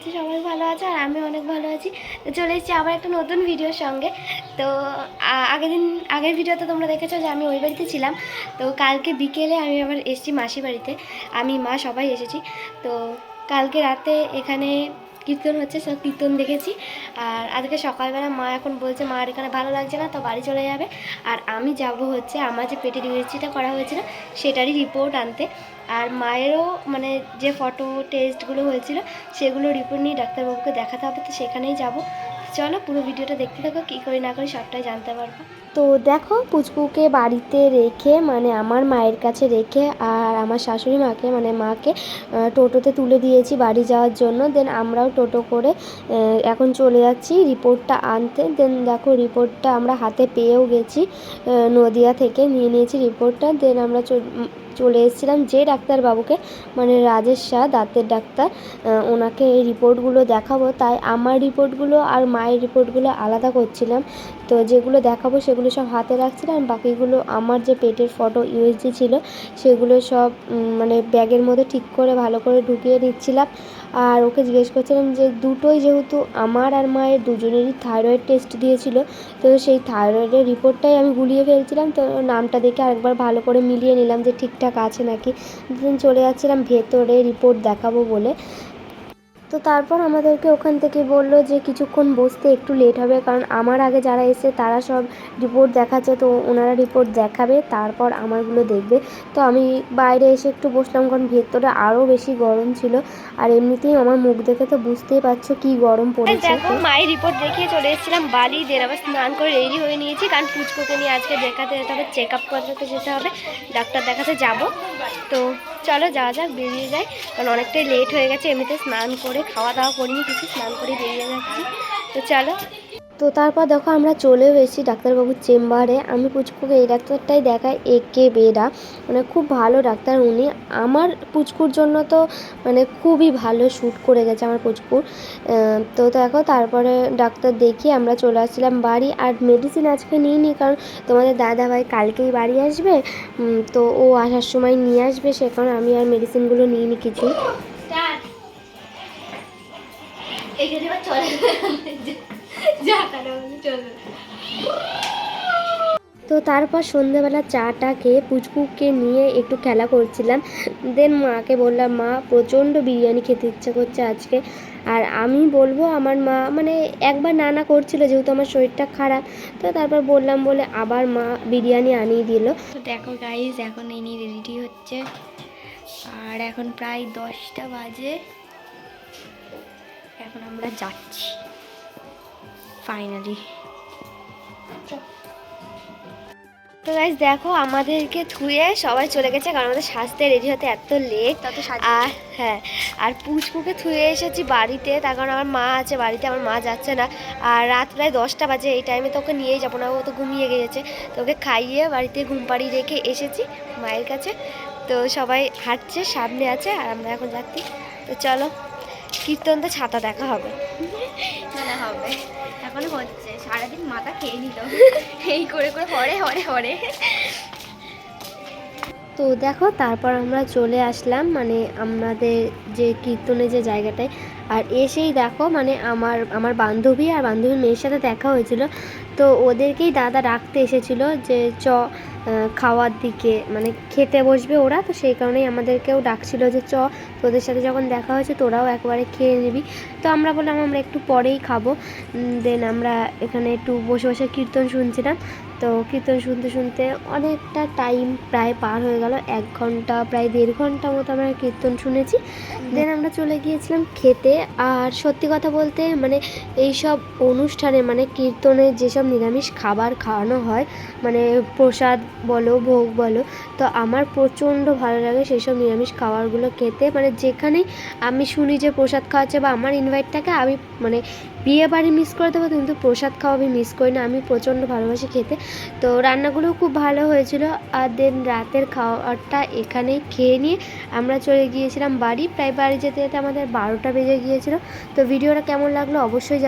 করছি সবাই ভালো আছে আর আমি অনেক ভালো আছি। তো চলে এসেছি আবার একটা নতুন ভিডিওর সঙ্গে। তো আগের দিন, আগের ভিডিওতে তোমরা দেখেছ যে আমি ওই বাড়িতে ছিলাম। তো কালকে বিকেলে আমি আবার এসেছি মাসি বাড়িতে। আমি, মা সবাই এসেছি। তো কালকে রাতে এখানে কীর্তন হচ্ছে, সব কীর্তন দেখেছি। আর আজকে সকালবেলা মা এখন বলছে, মার এখানে ভালো লাগছে না, তো বাড়ি চলে যাবে। আর আমি যাব হচ্ছে, আমার যে পেটের ইউনিভার্সিটিটা করা হয়েছিল, সেটারই রিপোর্ট আনতে। আর মায়েরও মানে যে ফটো টেস্টগুলো হয়েছিল, সেগুলো রিপোর্ট নিয়ে ডাক্তারবাবুকে দেখাতে হবে, তো সেখানেই যাব। চলো পুরো ভিডিওটা দেখতে থাকো, কী করি না করি সবটাই জানতে পারব। তো দেখো, পুচকুকে বাড়িতে রেখে মানে আমার মায়ের কাছে রেখে, আর আমার শাশুড়ি মাকে মানে মাকে টোটোতে তুলে দিয়েছি বাড়ি যাওয়ার জন্য। দেন আমরাও টোটো করে এখন চলে যাচ্ছি রিপোর্টটা আনতে। দেন দেখো, রিপোর্টটা আমরা হাতে পেয়েও গেছি নদিয়া থেকে, নিয়ে নিয়েছি রিপোর্টটা। দেন আমরা চল- এসেছিলাম যে ডাক্তারবাবুকে মানে রাজেশ শাহ, দাঁতের ডাক্তার ওনাকে এই রিপোর্টগুলো দেখাবো। তাই আমার রিপোর্টগুলো আর মায়ের রিপোর্টগুলো আলাদা করছিলাম। তো যেগুলো দেখাবো সেগুলো সব হাতে রাখছিলাম। বাকিগুলো আমার যে পেটের ফটো ইউএসজি ছিল, সেগুলো সব মানে ব্যাগের মধ্যে ঠিক করে ভালো করে ঢুকিয়ে নিচ্ছিলাম। আর ওকে জিজ্ঞেস করছিলাম যে দুটোই যেহেতু আমার আর মায়ের দুজনেরই থাইরয়েড টেস্ট দিয়েছিল, তো সেই থাইরয়েডের রিপোর্টটাই আমি গুলিয়ে ফেলছিলাম, তো নামটা দেখে আরেকবার ভালো করে মিলিয়ে নিলাম যে ঠিকঠাক আছে নাকি। দুদিন চলে যাচ্ছিলাম, ভেতরে রিপোর্ট দেখাবো বলে। তো তারপর আমাদেরকে ওখান থেকে বলল যে কিছুক্ষণ বসতে একটু লেট হবে কারণ আমার আগে যারা এসে তারা সব রিপোর্ট দেখাচ্ছে তো ওনারা রিপোর্ট দেখাবে তারপর আমারগুলো দেখবে। তো আমি বাইরে এসে একটু বসলাম কারণ ভেতরে আরও বেশি গরম ছিল। আর এমনিতেই আমার মুখ দেখে তো বুঝতেই পারছ কি গরম পড়েছে। দেখো মায়ের রিপোর্ট দেখিয়ে চলে এসেছিলাম বালি দিয়ে আবার স্নান করে রেডি হয়ে নিয়েছি কারণ পুচকোকে নিয়ে আজকে দেখাতে যেতে হবে চেক আপ করাতে যেতে হবে। ডাক্তার দেখাতে যাব তো চলো যাওয়া যাক, বেরিয়ে যাই। কারণ অনেকটাই লেট হয়ে গেছে, এমনিতে স্নান করে, খাওয়া দাওয়া করিনি, কিছু স্নান করে বেরিয়ে যাচ্ছি। তো চলো তো তারপর দেখো আমরা চলেও এসেছি ডাক্তারবাবুর চেম্বারে। আমি পুচকুকে এই ডাক্তারটাই দেখাই, এ কে বেরা মানে খুব ভালো ডাক্তার উনি। আমার পুচকুর জন্য তো মানে খুবই ভালো শ্যুট করে গেছে আমার পুচকুর। তো দেখো তারপরে ডাক্তার দেখিয়ে আমরা চলে আসছিলাম বাড়ি। আর মেডিসিন আজকে নিইনি কারণ তোমাদের দাদা ভাই কালকেই বাড়ি আসবে। তো ও আসার সময় নিয়ে আসবে, সে কারণে আমি আর মেডিসিনগুলো নিইনি কিছু। তো তারপর সন্ধেবেলা চাটা খেয়ে পুচকুকে নিয়ে একটু খেলা করছিলাম। দেন মাকে বললাম মা প্রচণ্ড বিরিয়ানি খেতে ইচ্ছা করছে আজকে। আর আমি বলব আমার মা মানে একবার নানা করছিল যেহেতু আমার শরীরটা খারাপ। তো তারপর বললাম বলে আবার মা বিরিয়ানি আনিয়ে দিল। তো দেখো গাইজ এখন এই নিয়ে রেডি হচ্ছে। আর এখন প্রায় দশটা বাজে। এখন আমরা যাচ্ছি। ফাইনালি তো গাইজ দেখো আমাদেরকে থুয়ে সবাই চলে গেছে কারণ আমাদের সাজতে রেডি হতে এত লেট আর হ্যাঁ আর পুচকুকে থুয়ে এসেছি বাড়িতে তার কারণ আমার মা আছে বাড়িতে আমার মা যাচ্ছে না। আর রাত প্রায় দশটা বাজে এই টাইমে তো ওকে নিয়েই যাব না ও তো ঘুমিয়ে গিয়েছে তো ওকে খাইয়ে বাড়িতে ঘুম পাড়িয়ে রেখে এসেছি মায়ের কাছে। তো সবাই হাঁটছে সামনে আছে আর আমরা এখন যাচ্ছি। তো চলো কীর্তনতে ছাতা দেখা হবে। না হবে। এখনও হচ্ছে সারাদিন মাথা খেয়ে নিল। এই করে করে হরে হরে হরে। তো দেখো তারপর আমরা চলে আসলাম মানে আমাদের যে কীর্তনের যে জায়গাটায়। আর এসেই দেখো মানে আমার আমার বান্ধবী আর বান্ধবীর মেয়ের সাথে দেখা হয়েছিল। তো ওদেরকেই দাদা ডাকতে এসেছিল যে, চ খাওয়ার দিকে মানে খেতে বসবে ওরা। তো সেই কারণেই আমাদেরকেও ডাকছিল যে, চ, তোদের সাথে যখন দেখা হয়েছে তোরাও একবারে খেয়ে নিবি। তো আমরা বললাম, আমরা একটু পরেই খাব। দেন আমরা এখানে একটু বসে বসে কীর্তন শুনছিলাম। তো কীর্তন শুনতে শুনতে অনেকটা টাইম প্রায় পার হয়ে গেল। এক ঘণ্টা, প্রায় দেড় ঘণ্টা মতো আমরা কীর্তন শুনেছি। দেন আমরা চলে গিয়েছিলাম খেতে। আর সত্যি কথা বলতে মানে এই সব অনুষ্ঠানে মানে কীর্তনে যেসব নিরামিষ খাবার খাওয়ানো হয় মানে প্রসাদ বলো, ভোগ বলো, তো আমার প্রচণ্ড ভালো লাগে সেই সব নিরামিষ খাবারগুলো খেতে। মানে যেখানেই আমি শুনি যে প্রসাদ খাওয়াচ্ছে বা আমার ইনভাইট থাকে, আমি মানে বিয়ে বাড়ি মিস করে দেবো, কিন্তু প্রসাদ খাওয়া আমি মিস করি না। আমি প্রচণ্ড ভালোবাসি খেতে। তো রান্নাগুলো খুব ভালো হয়েছিল। আর দেন রাতের খাওয়াটা এখানে খেয়ে নিয়ে আমরা চলে গিয়েছিলাম বাড়ি। প্রায় বাড়ি যেতে যেতে আমাদের বারোটা বেজে গিয়েছিল। তো ভিডিওটা কেমন লাগল অবশ্যই